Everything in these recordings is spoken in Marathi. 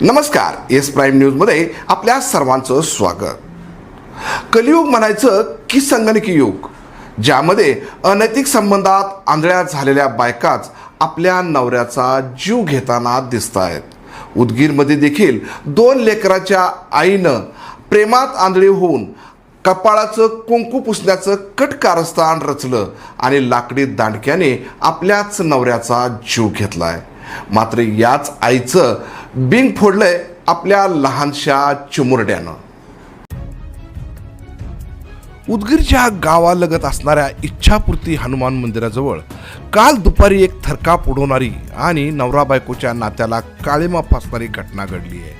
नमस्कार एस प्राईम न्यूजमध्ये आपल्या सर्वांचं स्वागत. कलियुग म्हणायचं की संगणकी युग ज्यामध्ये अनैतिक संबंधात आंधळ्या झालेल्या बायकाच आपल्या नवऱ्याचा जीव घेताना दिसत आहेत उदगीरमध्ये देखील दोन लेकराच्या आईनं प्रेमात आंधळी होऊन कपाळाचं कुंकू पुसण्याचं कट कारस्थान रचलं आणि लाकडी दांडक्याने आपल्याच नवऱ्याचा जीव घेतलाय. मात्र याच आईचं बिंग फोडलंय आपल्या लहानशा चिमुरड्यानं. उदगीरच्या गावालगत असणाऱ्या इच्छापूर्ती हनुमान मंदिराजवळ काल दुपारी एक थरकाप उडवणारी आणि नवरा बायकोच्या नात्याला काळीमा फासणारी घटना घडली आहे.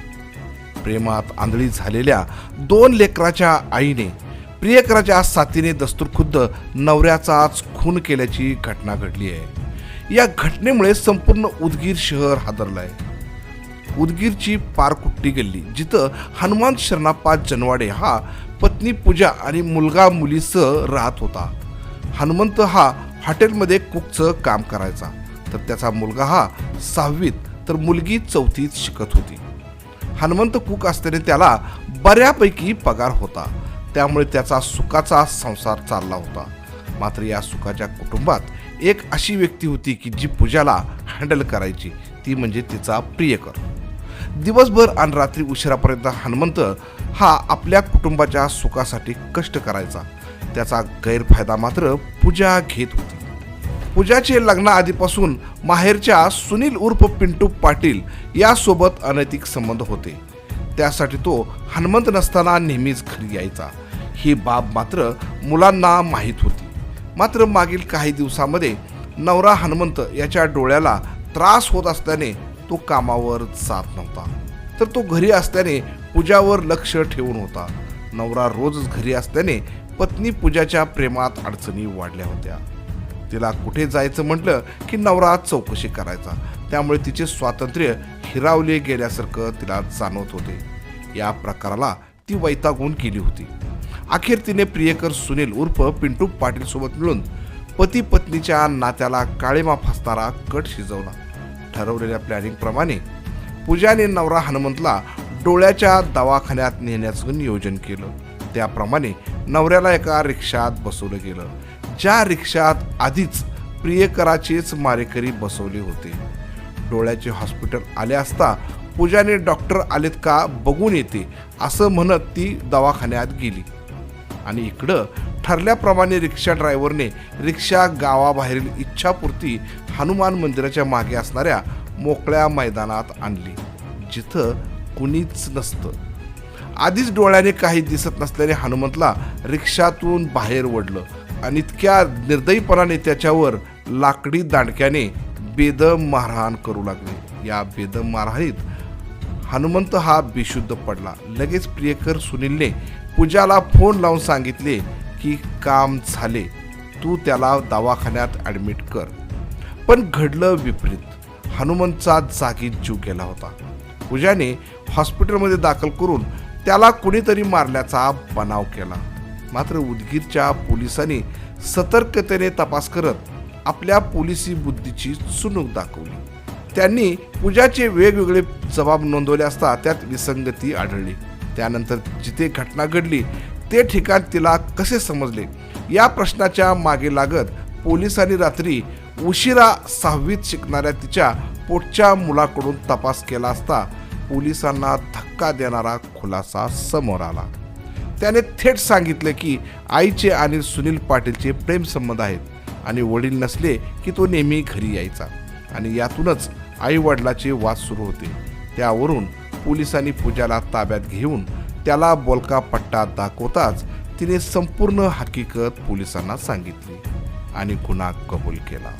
प्रेमात आंधळी झालेल्या दोन लेकराच्या आईने प्रियकराच्या साथीने दस्तूरखुद्द नवऱ्याचाच खून केल्याची घटना घडली आहे. या घटनेमुळे संपूर्ण उदगीर शहर हादरलं आहे उदगीरची पारकुट्टी गल्ली जिथं हनुमान शरणाप्पा जनवाडे हा पत्नी पूजा आणि मुलगा मुलीसह राहत होता. हनुमंत हा हॉटेलमध्ये कुकचं काम करायचा तर त्याचा मुलगा हा सहावीत तर मुलगी चौथीत शिकत होती. हनुमंत कुक असल्याने त्याला बऱ्यापैकी पगार होता त्यामुळे त्याचा सुखाचा संसार चालला होता. मात्र या सुखाच्या कुटुंबात एक अशी व्यक्ती होती की जी पूजाला हँडल करायची ती म्हणजे तिचा प्रियकर. दिवसभर आणि रात्री उशिरापर्यंत हनुमंत हा आपल्या कुटुंबाच्या सुखासाठी कष्ट करायचा. त्याचा गैरफायदा मात्र पूजा घेत होती. पूजाचे लग्नाआधीपासून माहेरच्या सुनील उर्फ पिंटू पाटील यासोबत अनैतिक संबंध होते. त्यासाठी तो हनुमंत नसताना नेहमीच घरी यायचा. ही बाब मात्र मुलांना माहीत होती. मात्र मागील काही दिवसामध्ये नवरा हनुमंत याच्या डोळ्याला त्रास होत असल्याने तो कामावर जात नव्हता. तर तो घरी असल्याने पूजावर लक्ष ठेवून होता. नवरा रोजच घरी असल्याने पत्नी पूजाच्या प्रेमात अडचणी वाढल्या होत्या. तिला कुठे जायचं म्हटलं की नवरा चौकशी करायचा. त्यामुळे तिचे स्वातंत्र्य हिरावले गेल्यासारखं तिला जाणवत होते. या प्रकाराला ती वैतागून केली होती. अखेर तिने प्रियकर सुनील उर्फ पिंटू पाटील सोबत मिळून पती पत्नीच्या नात्याला काळेमा फासणारा कट शिजवला. ठरवलेल्या प्लॅनिंग प्रमाणे पूजाने नवरा हनुमंतला डोळ्याच्या दवाखान्यात नेण्याचं नियोजन केलं. त्याप्रमाणे नवऱ्याला एका रिक्षात बसवलं गेलं. ज्या रिक्षात आधीच प्रियकराचेच मारेकरी बसवले होते. डोळ्याचे हॉस्पिटल आले असता पूजाने डॉक्टर आलेत का बघून येते असं म्हणत ती दवाखान्यात गेली. आणि इकडं ठरल्याप्रमाणे रिक्षा ड्रायव्हरने रिक्षा गावाबाहेरील इच्छापूर्ती हनुमान मंदिराच्या मागे असणाऱ्या मोकळ्या मैदानात आणली. जिथं कुणीच नसतं. आधीच डोळ्याने काही दिसत नसल्याने हनुमंतला रिक्षातून बाहेर ओढलं आणि इतक्या निर्दयीपणाने त्याच्यावर लाकडी दांडक्याने बेदम मारहाण करू लागले. या बेदम मारहाणीत हनुमंत हा बेशुद्ध पडला. लगेच प्रियकर सुनीलने पूजाला फोन लावून सांगितले की काम झाले. तू त्याला दवाखान्यात ॲडमिट कर. पण घडलं विपरीत. हनुमंतचा जागी जीव गेला होता. पूजाने हॉस्पिटलमध्ये दाखल करून त्याला कुणीतरी मारल्याचा बनाव केला. मात्र उदगीरच्या पोलिसांनी सतर्कतेने तपास करत आपल्या पोलिसी बुद्धीची चुणूक दाखवली. त्यांनी पूजाचे वेगवेगळे जबाब नोंदवले असता त्यात विसंगती आढळली. त्यानंतर जिथे घटना घडली ते ठिकाण तिला कसे समजले या प्रश्नाच्या मागे लागत पोलिसांनी रात्री उशिरा सहावीत शिकणाऱ्या तिच्या पोटच्या मुलाकडून तपास केला असता पोलिसांना धक्का देणारा खुलासा समोर आला. त्याने थेट सांगितले की आईचे आणि सुनील पाटीलचे प्रेमसंबंध आहेत आणि वडील नसले की तो नेहमी घरी यायचा आणि यातूनच आई वडिलाचे वाद सुरू होते. त्यावरून पोलिसांनी पूजाला ताब्यात घेऊन त्याला बोलका पट्टा दाखवताच तिने संपूर्ण हकीकत पोलिसांना सांगितली आणि गुन्हा कबूल केला.